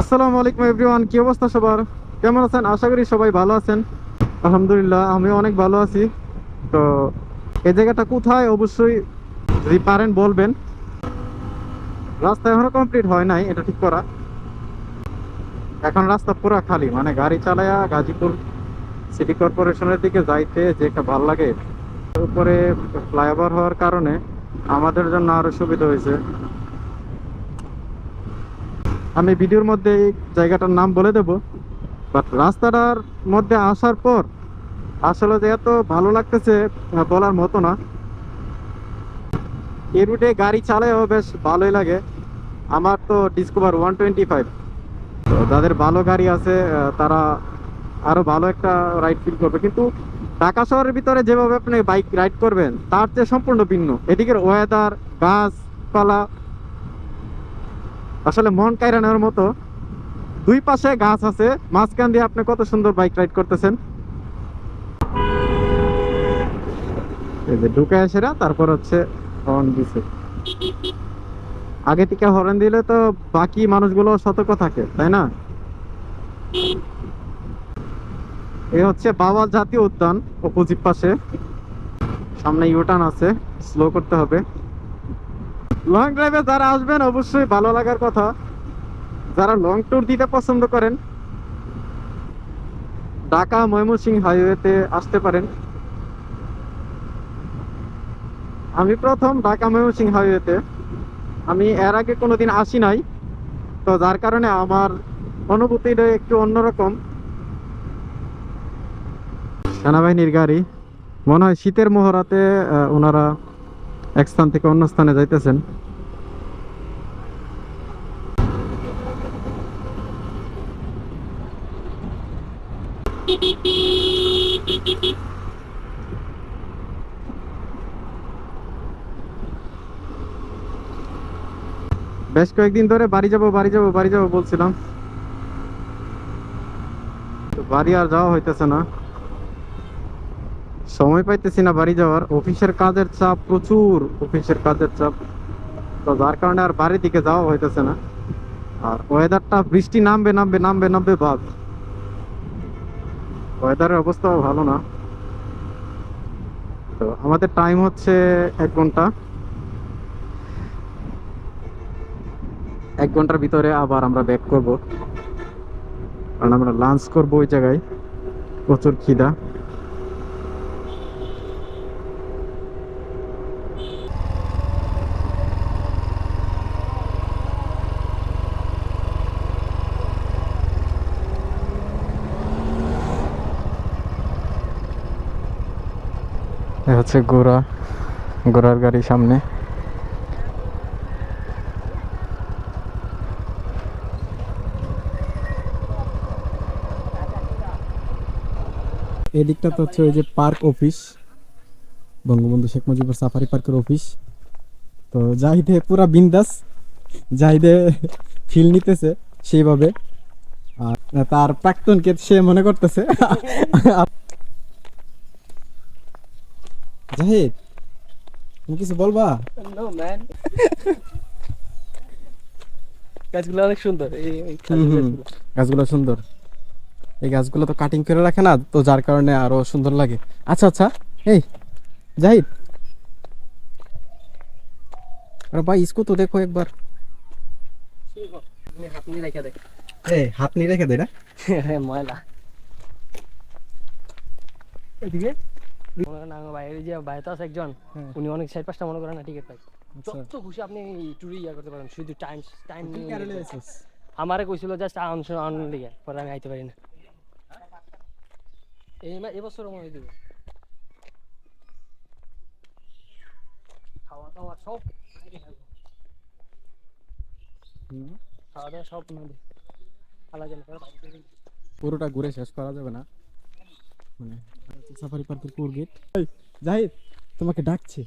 আসসালামু আলাইকুম এভরিওয়ান, কি অবস্থা সবার? কেমন আছেন? আশা করি সবাই ভালো আছেন। আলহামদুলিল্লাহ আমি অনেক ভালো আছি। তো এই জায়গাটা কোথায়? অবশ্যই যদি পারেন বলবেন। রাস্তা এখনও কমপ্লিট হয় নাই, এটা ঠিক করা। এখন রাস্তা পুরা খালি মানে গাড়ি চালায়া গাজীপুর সিটি কর্পোরেশনের দিকে যাইতে যে একটা ভালো লাগে। উপরে ফ্লাইওভার হওয়ার কারণে আমাদের জন্য আরও সুবিধা হয়েছে। আমি ভিডিওর মধ্যে এই জায়গাটার নাম বলে দেব। বাট রাস্তাটার মধ্যে আসার পর আসলে যে এত ভালো লাগতেছে বলার মতো না। এই রুটে গাড়ি চালায়ও বেশ ভালোই লাগে। আমার তো ডিসকভার ওয়ান টোয়েন্টি ফাইভ তো যাদের ভালো গাড়ি আছে তারা আরও ভালো একটা রাইড ফিল করবে। কিন্তু ঢাকা শহরের ভিতরে যেভাবে আপনি বাইক রাইড করবেন, তার চেয়ে সম্পূর্ণ ভিন্ন। এদিকের ওয়েদার গাছপালা আসলে মন কায়রা নেওয়ার মতো দুই পাশে গাছ আছে, মাঝখান দিয়ে আপনি কত সুন্দর বাইক রাইড করতেছেন। এই যে ঢুকে এসেরা, তারপর হচ্ছে হর্ন দিছে। আগে থেকে হর্ন দিলে তো বাকি মানুষগুলো সতর্ক থাকে, তাই না? এই হচ্ছে বাওয়াল জাতীয় উদ্যান, অপোজিট পাশে। সামনে ইউটার্ন আছে স্লো করতে হবে। লং ড্রাইভে যারা আসবেন, অবশ্যই ভালো লাগার কথা। যারা লং ট্যুর দিতে পছন্দ করেন, ঢাকা ময়মনসিংহ হাইওয়েতে আসতে পারেন। আমি প্রথম ঢাকা ময়মনসিংহ হাইওয়েতে আমি এর আগে কোনোদিন আসি নাই, তো যার কারণে আমার অনুভূতিটা একটু অন্যরকম। সেনাবাহিনীর গাড়ি, মনে হয় শীতের মহড়াতে ওনারা এক স্থান থেকে অন্য স্থানে যাইতেছেন। বেশ কয়েকদিন ধরে বাড়ি যাব বাড়ি যাব বাড়ি যাব বলছিলাম। বাড়ি আর যাওয়া হইতেছে না। সময় পাইতেছি না বাড়ি যাওয়ার। অফিসের কাজের চাপ প্রচুর, অফিসের কাজের চাপ। তো যার কারণে আর বাড়ির দিকে যাওয়া হইতেছে না। আর ওয়েদারটা বৃষ্টি নামবে নামবে নামবে নামবে বাদ। ওয়েদারের অবস্থাও ভালো না। তো আমাদের টাইম হচ্ছে এক ঘণ্টা। এক ঘণ্টার ভিতরে আবার আমরা ব্যাক করব। কারণ আমরা লাঞ্চ করব ওই জায়গায়। প্রচুর খিদা। হচ্ছে গোড়া গোড়ার গাড়ি সামনে। এদিকটা তো হচ্ছে ওই যে park office, Bangabandhu Sheikh Mujibur safari পার্কের অফিস। তো জাহিদে পুরা বিন্দাস, জাহিদে ফিল নিতেছে সেইভাবে। আর তার প্রাক্তনকে সে মনে করতেছে। জাহিদ তুমি কিছু বলবা? No, man. গাছগুলো অনেক সুন্দর এই। গাছগুলো। সুন্দর। এই গাছগুলো তো কাটিং করে রাখে না তো যার কারণে আরও সুন্দর লাগে। আচ্ছা আচ্ছা এই জাহিদ। আরে ভাই ইসকো তো দেখো একবার। হাত নিয়ে রেখে এই হাত নিয়ে রেখে দে না? হ্যাঁ ময়লা। এদিকে? মনে করেন আমার বাইরে যে বাইরে আছে একজন হ্যাঁ। উনি অনেক চার পাঁচটা মনে করেন না টিকিট পাই যত খুশি আপনি ট্যুরে ইয়া করতে পারেন শুধু টাইম টাইম আমারে কইছিল জাস্ট লিগে পরে আমি আইতে পারি না। এই এবছর মনে দিব। খাওয়া দাওয়া সব খাওয়া দাওয়া সব আলাদা। পুরোটা ঘুরে শেষ করা যাবে না। মানে সাফারি পার্কের কোর গেট। জাহিদ তোমাকে ডাকছে।